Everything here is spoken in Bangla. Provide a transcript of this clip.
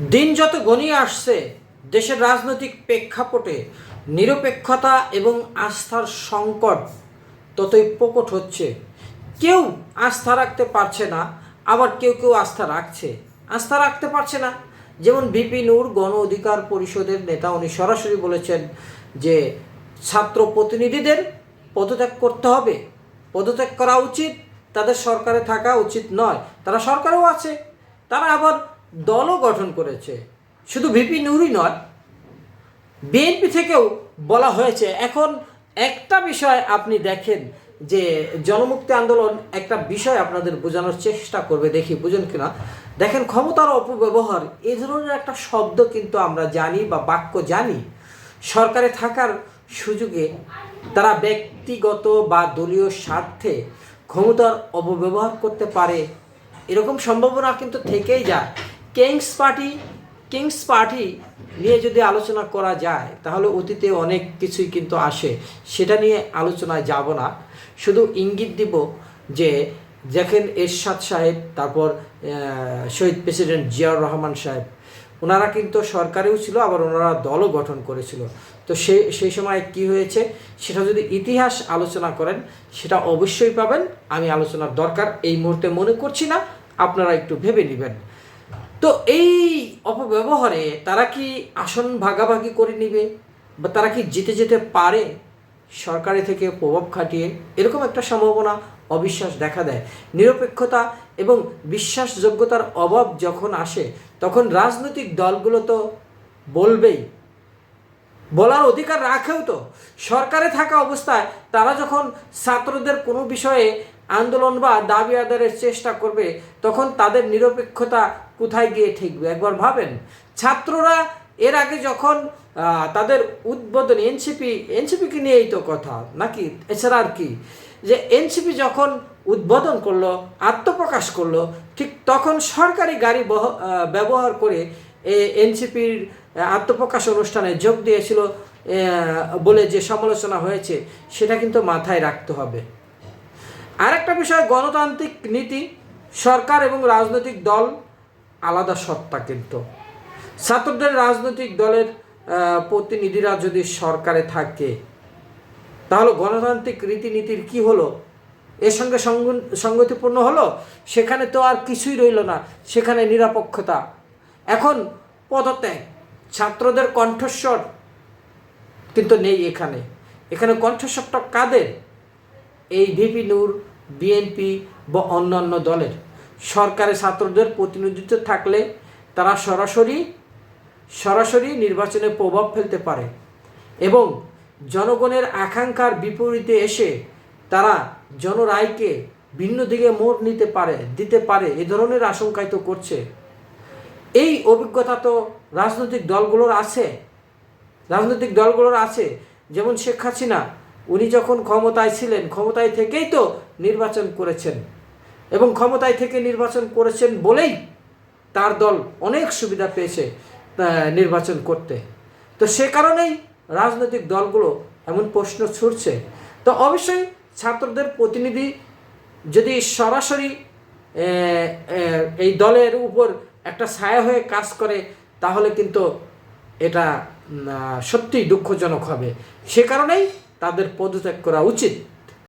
দিন যত গনিয়ে আসছে, দেশের রাজনৈতিক প্রেক্ষাপটে নিরপেক্ষতা এবং আস্থার সংকট ততই প্রকট হচ্ছে। কেউ আস্থা রাখতে পারছে না, আবার কেউ কেউ আস্থা রাখছে। আস্থা রাখতে পারছে না। যেমন বিপি নূর গণ অধিকার পরিষদের নেতা, উনি সরাসরি বলেছেন যে, ছাত্র প্রতিনিধিদের পদত্যাগ করতে হবে। পদত্যাগ করা উচিত। তাদের সরকারে থাকা উচিত নয়। তারা সরকারেও আছে। তারা আবার দলও গঠন করেছে। শুধু ভিপি নুরই নয় বিএনপি থেকেও বলা হয়েছে, এখন একটা বিষয় আপনি দেখেন যে জনমুক্তি আন্দোলন একটা বিষয় আপনাদের বোঝানোর চেষ্টা করবে, দেখি বুঝেন কিনা। দেখেন ক্ষমতার অপব্যবহার, এ ধরনের একটা শব্দ কিন্তু আমরা জানি বা বাক্য জানি। সরকারে থাকার সুযোগে তারা ব্যক্তিগত বা দলীয় স্বার্থে ক্ষমতার অপব্যবহার করতে পারে, এরকম সম্ভাবনা কিন্তু থেকেই যায়। কিংস পার্টি কিংস পার্টি নিয়ে যদি আলোচনা করা যায়, তাহলে অতীতে অনেক কিছুই কিন্তু আসে। সেটা নিয়ে আলোচনায় যাব না। শুধু ইঙ্গিত দিব যে, দেখেন এরশাদ সাহেব, তারপর শহীদ প্রেসিডেন্ট জিয়াউর রহমান সাহেব, ওনারা কিন্তু সরকারেও ছিল, আবার ওনারা দলও গঠন করেছিল। তো সে সেই সময় কি হয়েছে? সেটা যদি ইতিহাস আলোচনা করেন, সেটা অবশ্যই পাবেন। আমি আলোচনার দরকার, এই মুহূর্তে মনে করছি না। আপনারা একটু ভেবে নেবেন। তো এই অপব্যবহারে তারা কি আসন ভাগাভাগি করে নিবে? বা তারা কি জিতে যেতে পারে? সরকারি থেকে প্রভাব খাটিয়ে এরকম একটা সম্ভাবনা অবিশ্বাস দেখা দেয়। নিরপেক্ষতা এবং বিশ্বাসযোগ্যতার অভাব যখন আসে, তখন রাজনৈতিক দলগুলো তো বলবেই। বলার অধিকার রাখেও তো। সরকারে থাকা অবস্থায় তারা যখন ছাত্রদের কোনো বিষয়ে আন্দোলন বা দাবি আদায়ের চেষ্টা করবে, তখন তাদের নিরপেক্ষতা কোথায় গিয়ে ঠেকবে? একবার ভাবেন। ছাত্ররা এর আগে যখন তাদের উদ্বোধন এনসিপি, এনসিপিকে নিয়েই তো কথা, নাকি? এছাড়া আর কি? যে এনসিপি যখন উদ্বোধন করল, আত্মপ্রকাশ করল, ঠিক তখন সরকারি গাড়ি বহ- ব্যবহার করে এনসিপির আত্মপ্রকাশ অনুষ্ঠানে যোগ দিয়েছিল বলে যে সমালোচনা হয়েছে, সেটা কিন্তু মাথায় রাখতে হবে। আরেকটা বিষয়, গণতান্ত্রিক নীতি, সরকার এবং রাজনৈতিক দল আলাদা সত্তা কিন্তু। ছাত্রদের রাজনৈতিক দলের প্রতিনিধিরা যদি সরকারে থাকে, তাহলে গণতান্ত্রিক রীতিনীতির কি হলো? এর সঙ্গে সঙ্গতিপূর্ণ হলো? সেখানে তো আর কিছুই রইল না। সেখানে নিরাপক্ষতা। এখন পদত্যাগ। ছাত্রদের কণ্ঠস্বর কিন্তু নেই এখানে। এখানে কণ্ঠস্বরটা কাদের? এই ভিপি নূর, বিএনপি বা অন্যান্য দলের। সরকারে ছাত্রদের প্রতিনিধিত্ব থাকলে তারা সরাসরি সরাসরি নির্বাচনে প্রভাব ফেলতে পারে এবং জনগণের আকাঙ্ক্ষার বিপরীতে এসে তারা জনরায়কে ভিন্ন দিকে মোড় নিতে পারে, দিতে পারে এ ধরনের আশঙ্কাই তো করছে। এই অভিজ্ঞতা তো রাজনৈতিক দলগুলোর আছে। রাজনৈতিক দলগুলোর আছে। যেমন শেখ হাসিনা উনি যখন ক্ষমতায় ছিলেন, ক্ষমতায় থেকেই তো নির্বাচন করেছেন। এবং ক্ষমতায় থেকে নির্বাচন করেছেন বলেই তার দল অনেক সুবিধা পেয়েছে নির্বাচন করতে। তো সে কারণেই রাজনৈতিক দলগুলো এমন প্রশ্ন ছুটছে তো অবশ্যই ছাত্রদের প্রতিনিধি যদি সরাসরি এই দলের উপর একটা ছায়া হয়ে কাজ করে, তাহলে কিন্তু এটা সত্যিই দুঃখজনক হবে। সে কারণেই তাদের পদত্যাগ করা উচিত।